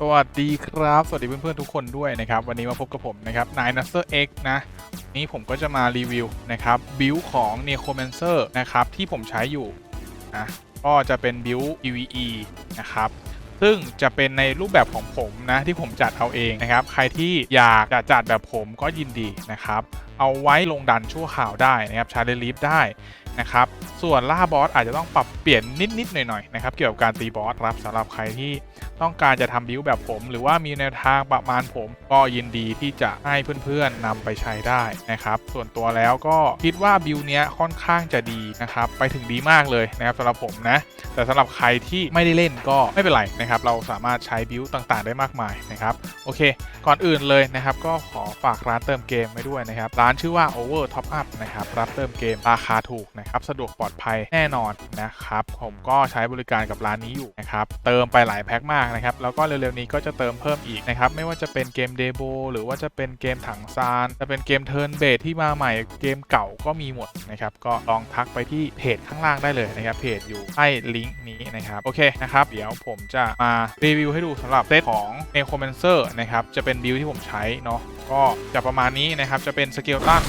สวัสดีครับ สวัสดีเพื่อนๆทุกคนด้วยนะครับ วันนี้มาพบกับผมนะครับนายนัสเซอร์เอ็กนะ นี่ผมก็จะมารีวิวนะครับบิลของ n e c r o m a n c e r นะครับที่ผมใช้อยู่นะก็จะเป็นบิล PVE นะครับซึ่งจะเป็นในรูปแบบของผมนะที่ผมจัดเอาเองนะครับ ใครที่อยากจะจัดแบบผมก็ยินดีนะครับ เอาไว้ลงดันชั่วข่าวได้นะครับชาร์เลลีฟได้ นะครับ ส่วนล่าบอสอาจจะต้องปรับเปลี่ยนนิดๆหน่อยๆนะครับเกี่ยวกับการตีบอสครับสำหรับใครที่ต้องการจะทำบิวแบบผม หรือว่ามีแนวทางประมาณผม ก็ยินดีที่จะให้เพื่อนๆนำไปใช้ได้นะครับ ส่วนตัวแล้วก็คิดว่าบิวเนี้ยค่อนข้างจะดีนะครับไปถึงดีมากเลยนะครับสำหรับผมนะ แต่สำหรับใครที่ไม่ได้เล่นก็ไม่เป็นไรนะครับเราสามารถใช้บิวต่างๆ ได้มากมายนะครับโอเค ก่อนอื่นเลยนะครับ ก็ขอฝากร้านเติมเกมไว้ด้วยนะครับร้านชื่อว่า Over Top Up นะครับรับเติมเกมราคาถูกนะครับสะดวกปลอดภัยแน่นอนนะครับผมก็ใช้บริการกับร้านนี้อยู่นะครับเติมไปหลายแพ็คมากนะครับแล้วก็เร็วๆนี้ก็จะเติมเพิ่มอีกนะครับไม่ว่าจะเป็นเกมเดโบหรือว่าจะเป็นเกมถังซานจะเป็นเกมเทิร์นเบสที่มาใหม่เกมเก่าก็มีหมดนะครับก็ลองทักไปที่เพจข้างล่างได้เลยนะครับเพจอยู่ใต้ลิงก์นี้นะครับโอเคนะครับเดี๋ยวผมจะมารีวิวให้ดูสำหรับเซตของ n e c r o m a n c e r นะครับจะเป็นบิลที่ผมใช้เนาะก็จะประมาณนี้นะครับจะเป็นสเกลตัน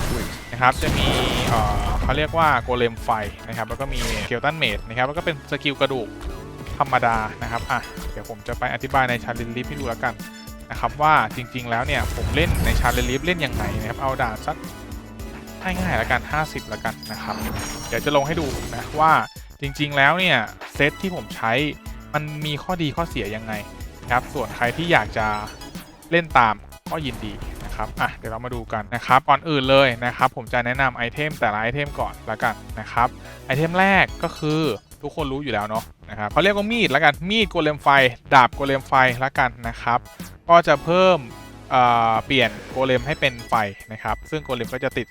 นะครับจะมีเอ่อ เขาเรียกว่าโกเลมไฟนะครับแล้วก็มีเกลตันเมดนะครับแล้วก็เป็นสกิลกระดูกธรรมดานะครับอะเดี๋ยวผมจะไปอธิบายในชาลิลิฟให้ดูแล้วกันนะครับว่าจริง ๆ แล้วเนี่ยผมเล่นในชาลิลิฟเล่นยังไงนะครับเอาด่านสักง่ายๆล้วกัน 50ล้วกันนะครับเดี๋ยวจะลงให้ดูนะว่าจริง ๆ แล้วเนี่ยเซตที่ผมใช้มันมีข้อดีข้อเสียยังไงนะครับส่วนใครที่อยากจะเล่นตามก็ยินดี นะครับอะเดี๋ยวเรามาดูกันนะครับก่อนอื่นเลยนะครับ ผมจะแนะนำไอเทมแต่ละไอเทมก่อนละกันนะครับไอเทมแรกก็คือทุกคนรู้อยู่แล้วเนาะนะครับเขาเรียกว่ามีดละกันมีดโกเลมไฟ ดาบโกเลมไฟละกันนะครับ ก็จะเพิ่มเอ่อเปลี่ยนโกเลมให้เป็นไฟนะครับ ซึ่งโกเลมก็จะติด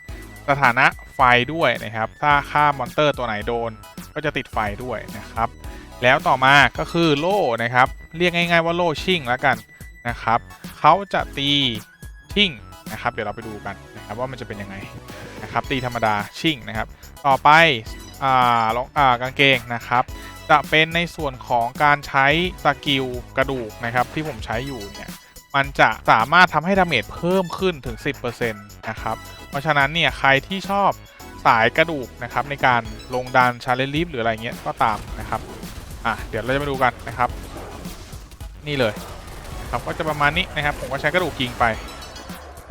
สถานะไฟด้วยนะครับ ถ้าฆ่ามอนเตอร์ตัวไหนโดนก็จะติดไฟด้วยนะครับ แล้วต่อมาก็คือโล่นะครับ เรียกง่ายๆว่าโล่ชิ่งแล้วกันนะครับ เขาจะตี ชิ่งนะครับเดี๋ยวเราไปดูกันนะครับว่ามันจะเป็นยังไงนะครับตีธรรมดาชิ่งนะครับ ต่อไปอ่ารองอ่ากางเกงนะครับ จะเป็นในส่วนของการใช้สกิลกระดูกนะครับที่ผมใช้อยู่เนี่ยมันจะสามารถทำให้ดาเมจเพิ่มขึ้นถึง 10%นะครับเพราะฉะนั้นเนี่ยใครที่ชอบสายกระดูกนะครับในการลงดันชาเลนลิฟหรืออะไรเงี้ยก็ตามนะครับอะเดี๋ยวเราจะมาดูกันนะครับ นี่เลยนะครับก็จะประมาณนี้นะครับ ผมก็ใช้กระดูกยิงไป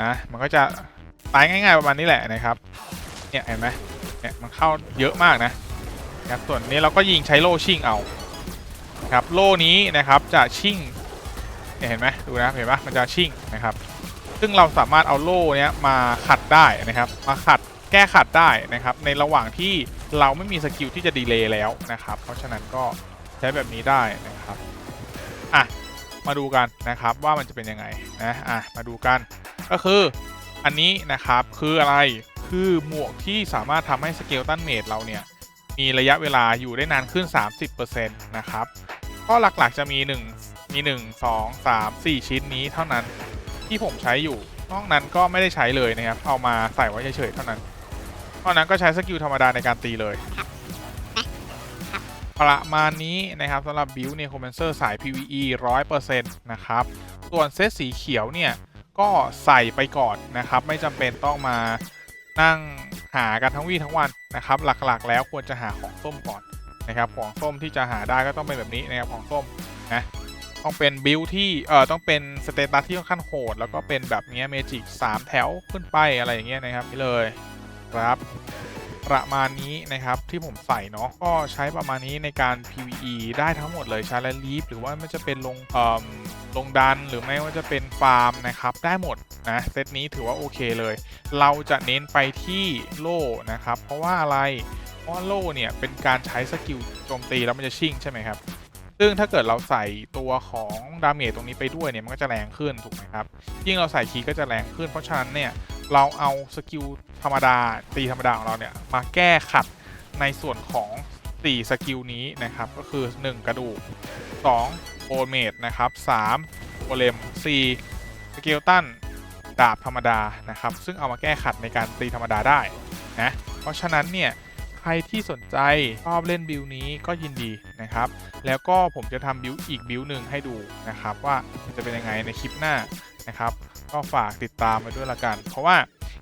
นะมันก็จะตายง่าย ๆ ประมาณนี้แหละนะครับ เนี่ยเห็นไหมเนี่ยมันเข้าเยอะมากนะครับส่วนนี้เราก็ยิงใช้โล่ชิ่งเอาครับโล่นี้นะครับจะชิ่งเนี่ยเห็นไหมดูนะเห็นปะมันจะชิ่งนะครับ ซึ่งเราสามารถเอาโล่เนี้ยมาขัดได้นะครับ มาขัดแก้ขัดได้นะครับ ในระหว่างที่เราไม่มีสกิลที่จะดีเลย์แล้วนะครับ เพราะฉะนั้นก็ใช้แบบนี้ได้นะครับอะมาดูกันนะครับว่ามันจะเป็นยังไงนะอะมาดูกัน ก็คืออันนี้นะครับคืออะไรคือหมวกที่สามารถทำให้สเกลตันเมดเราเนี่ยมีระยะเวลาอยู่ได้นานขึ้น 30%นะครับก็หลักๆจะมี 1 มี 1 2 3 4 ชิ้นนี้เท่านั้นที่ผมใช้อยู่ นอกนั้นก็ไม่ได้ใช้เลยนะครับ เอามาใส่ไว้เฉยๆเท่านั้นนอกนั้นก็ใช้สกิลธรรมดาในการตีเลยประมาณนี้นะครับสำหรับบิวเนี่ยคมเมนเซอร์สาย PVE 100%นะครับ ส่วนเซตสีเขียวเนี่ย ก็ใส่ไปก่อนนะครับ ไม่จำเป็นต้องมานั่งหากันทั้งวี่ทั้งวันนะครับ หลักๆ แล้วควรจะหาของส้มก่อนนะครับ ของส้มที่จะหาได้ก็ต้องเป็นแบบนี้นะครับของส้มนะต้องเป็นบิลที่เอ่อต้องเป็นสเตตัสที่ค่อนข้างโหด แล้วก็เป็นแบบนี้เมจิก3แถวขึ้นไปอะไรอย่างเงี้ยนะครับนี่เลยครับประมาณนี้นะครับที่ผมใส่เนาะก็ใช้ประมาณนี้ในการ PVE ได้ทั้งหมดเลยชาร์ลลีฟหรือว่าไม่จะเป็นลงเอ่อลงดันหรือไม่ว่าจะเป็น ฟาร์มนะครับได้หมดนะเซตนี้ถือว่าโอเคเลย เราจะเน้นไปที่โล่นะครับ เพราะว่าอะไรเพราะโล่เนี่ยเป็นการใช้สกิลโจมตีแล้วมันจะชิ่งใช่ไหมครับซึ่งถ้าเกิดเราใส่ตัวของดาเมจตรงนี้ไปด้วยเนี่ยมันก็จะแรงขึ้นถูกไหมครับยิ่งเราใส่คีก็จะแรงขึ้น เพราะฉะนั้นเนี่ยเราเอาสกิลธรรมดาตีธรรมดาของเราเนี่ยมาแก้ขัดในส่วนของ4สกิลนี้นะครับก็คือ 1 กระดูก2โอเมดนะครับ3 โอเลม4สกิลตันดาบธรรมดานะครับ ซึ่งเอามาแก้ขัดในการตีธรรมดาได้นะ เพราะฉะนั้นเนี่ยใครที่สนใจชอบเล่นบิลนี้ก็ยินดีนะครับ แล้วก็ผมจะทำบิลอีกบิลหนึ่งให้ดูนะครับ ว่าจะเป็นยังไงในคลิปหน้านะครับ ก็ฝากติดตามไปด้วยละกัน เพราะว่า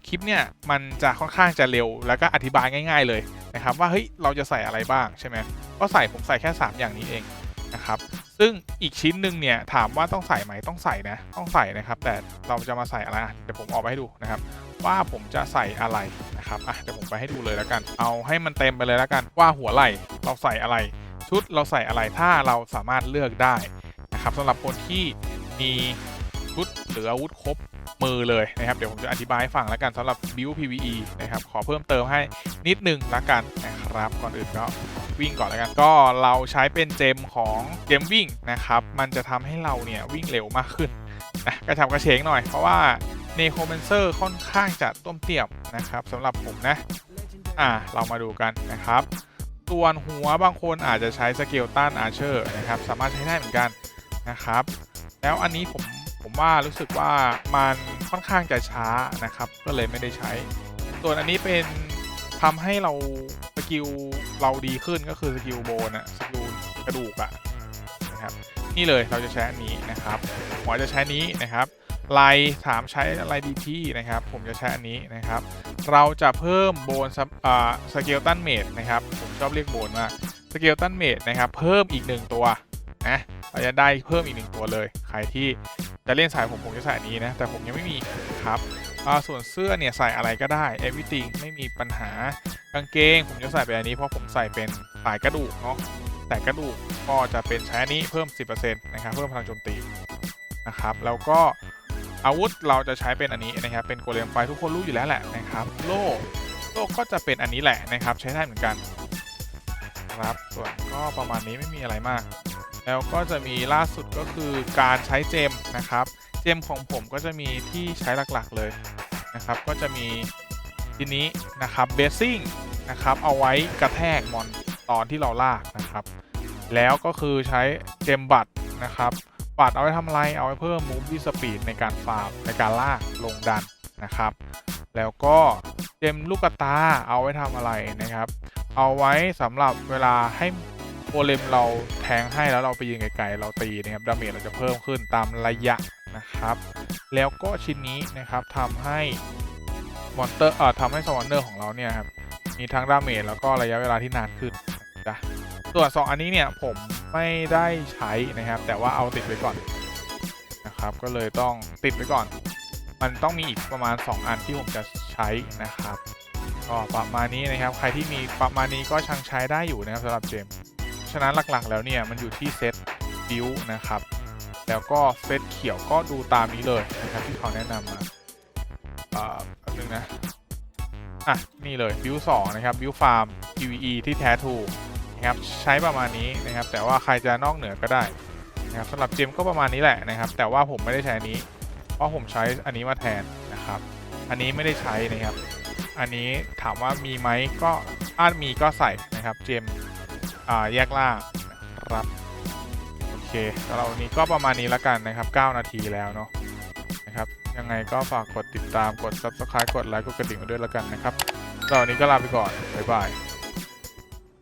คลิปเนี่ยมันจะค่อนข้างจะเร็ว แล้วก็อธิบายง่าย ๆเลยนะครับ ว่าเฮ้ยเราจะใส่อะไรบ้างใช่ไหมก็ใส่ผมใส่แค่ 3 อย่างนี้เอง นะครับ ซึ่งอีกชิ้นหนึ่งเนี่ยถามว่าต้องใส่ไหมต้องใส่นะ ต้องใส่นะครับ แต่เราจะมาใส่อะไรเดี๋ยวผมออกไปให้ดูนะครับ ว่าผมจะใส่อะไรนะครับอะเดี๋ยวผมไปให้ดูเลยแล้วกัน เอาให้มันเต็มไปเลยแล้วกันว่าหัวไหล่เราใส่อะไร ชุดเราใส่อะไรถ้าเราสามารถเลือกได้นะครับสำหรับคนที่มีชุดหรืออาวุธครบมือเลยนะครับ เดี๋ยวผมจะอธิบายให้ฟังแล้วกันสำหรับ build PVE นะครับ ขอเพิ่มเติมให้นิดนึงละกันนะครับ ก่อนอื่นก็ วิ่งก่อนแล้วกัน ก็เราใช้เป็นเจมของเจมวิ่งนะครับ มันจะทำให้เราเนี่ยวิ่งเร็วมากขึ้นนะกระฉับกระเฉงหน่อย เพราะว่าเนโคเมนเซอร์ค่อนข้างจะต้มเตียบนะครับสำหรับผมนะ อ่าเรามาดูกันนะครับ ส่วนหัวบางคนอาจจะใช้สเกลตันอาร์เชอร์นะครับ สามารถใช้ได้เหมือนกันนะครับ แล้วอันนี้ผมผมว่ารู้สึกว่ามันค่อนข้างจะช้านะครับ ก็เลยไม่ได้ใช้ ส่วนอันนี้เป็นทำให้เราส กิลเราดีขึ้นก็คือสกิลโบนะสกิลกระดูกอะนะครับนี่เลยเราจะใช้อันนี้นะครับหัวจะใช้นี้นะครับไลน์ถามใช้อะไรดีพี่นะครับ ผมจะใช้อันนี้นะครับ เราจะเพิ่มโบนสเกลตันเมดนะครับผมชอบเรียกโบนมากสเกลตันเมดนะครับเพิ่มอีกหนึ่งตัวนะเราจะได้เพิ่มอีกหนึ่งตัวเลย ใครที่จะเล่นสายผมผมจะใส่อันนี้นะ แต่ผมยังไม่มีครับ ส่วนเสื้อเนี่ยใส่อะไรก็ได้ everything ไม่มีปัญหากางเกง ผมจะใส่เป็นอันนี้เพราะผมใส่เป็นสายกระดูกเนาะแต่กระดูกก็จะเป็นใช้อันนี้เพิ่ม 10%นะครับเพิ่มพลังโจมตีนะครับแล้วก็อาวุธเราจะใช้เป็นอันนี้นะครับเป็นโกเลมไฟทุกคนรู้อยู่แล้วแหละนะครับโล่โล่ก็จะเป็นอันนี้แหละนะครับใช้ได้เหมือนกันครับส่วนก็ประมาณนี้ไม่มีอะไรมาก แล้วก็จะมีล่าสุดก็คือการใช้เจมนะครับ เจมของผมก็จะมีที่ใช้หลักๆเลยนะครับ ก็จะมีทีนี้นะครับเบสซิ่งนะครับ เอาไว้กระแทกมอนตอนที่เราลากนะครับ แล้วก็คือใช้เจมบัตรนะครับปัดเอาไว้ทำอะไร เอาไว้เพิ่ม movie speed ในการฟาร์มในการลากลงดันนะครับ แล้วก็เจมลูกตาเอาไว้ทำอะไรนะครับ เอาไว้สำหรับเวลาให้โกเลมเราแทงให้แล้วเราไปยิงไกลๆเราตีนะครับดาเมจเราจะเพิ่มขึ้นตามระยะ นะครับ แล้วก็ชิ้นนี้นะครับทำให้มอนเตอร์เอ่อทำให้สวอนเนอร์ของเราเนี่ยครับมีทั้งดาเมจแล้วก็ระยะเวลาที่นานขึ้นนะส่วน 2 อันนี้เนี่ยผมไม่ได้ใช้นะครับ แต่ว่าเอาติดไว้ก่อนนะครับ ก็เลยต้องติดไว้ก่อน มันต้องมีอีกประมาณ 2 อันที่ผมจะใช้นะครับก็ประมาณนี้นะครับ ใครที่มีประมาณนี้ก็ชังใช้ได้อยู่นะครับสำหรับเจม ฉะนั้นหลักๆแล้วเนี่ยมันอยู่ที่เซตบิวนะครับ แล้วก็เซตเขียวก็ดูตามนี้เลยนะครับที่เขาแนะนำมาอ่าแป๊บนึงนะ อะ นี่เลยบิวสองนะครับบิวฟาร์ม PVE ที่แท้ถูกนะครับใช้ประมาณนี้นะครับ แต่ว่าใครจะนอกเหนือก็ได้นะครับสำหรับเจมก็ประมาณนี้แหละนะครับ แต่ว่าผมไม่ได้ใช้อนี้ เพราะผมใช้อันนี้มาแทนนะครับ อันนี้ไม่ได้ใช้นะครับ อันนี้ถามว่ามีไหมก็อาจมีก็ใส่นะครับ เจมอ่าแยกล่างครับ เคสำหรับวันนี้ก็ประมาณนี้แล้วกันนะครับ 9 นาทีแล้วเนาะนะครับ ยังไงก็ฝากกดติดตามกด subscribe กดไลค์กดกระดิ่งมาด้วยแล้วกันนะครับสำหรับวันนี้ก็ลาไปก่อน บ๊ายบาย